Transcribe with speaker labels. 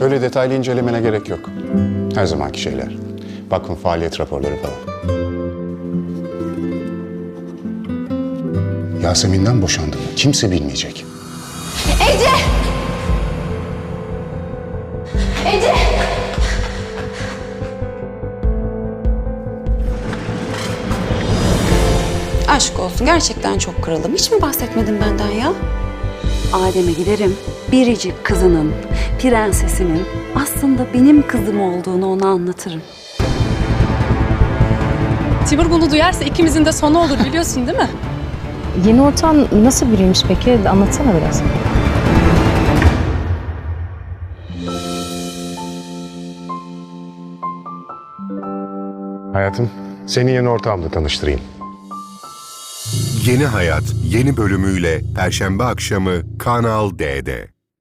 Speaker 1: Öyle detaylı incelemene gerek yok. Her zamanki şeyler. Vakfın faaliyet raporları falan. Yasemin'den boşandım. Kimse bilmeyecek.
Speaker 2: Ece! Ece!
Speaker 3: Aşk olsun gerçekten çok kırıldım. Hiç mi bahsetmedin benden ya?
Speaker 4: Adem'e giderim. Biricik kızının, prensesinin aslında benim kızım olduğunu ona anlatırım.
Speaker 5: Timur bunu duyarsa ikimizin de sonu olur biliyorsun değil mi?
Speaker 6: Yeni ortağın nasıl biriymiş peki? Anlatsana biraz.
Speaker 1: Hayatım, seni yeni ortağımla tanıştırayım.
Speaker 7: Yeni Hayat yeni bölümüyle Perşembe akşamı Kanal D'de.